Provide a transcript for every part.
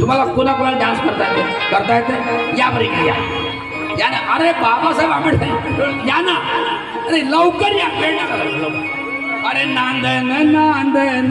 तुम्हाला कुणा कुणाला डान्स करता येते? करता येते? या बरे या. या ना. अरे बाबासाहेब आंबेडकर. या ना. अरे लवकर या. वेळ अरे नांदन नांदन.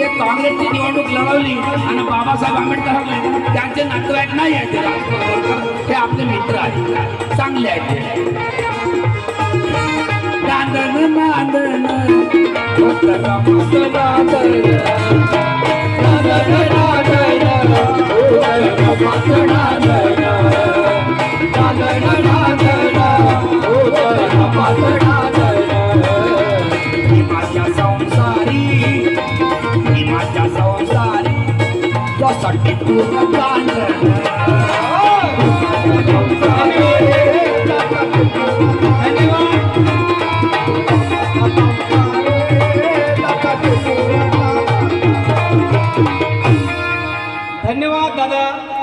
जे काँग्रेसची निवडणूक लढवली आणि बाबासाहेब आंबेडकर त्यांचे नातेवाईक नाही आहेत ते आपले मित्र आहेत. चांगले आहेत तुझ्यासाठी खूप धन्यवाद दादा.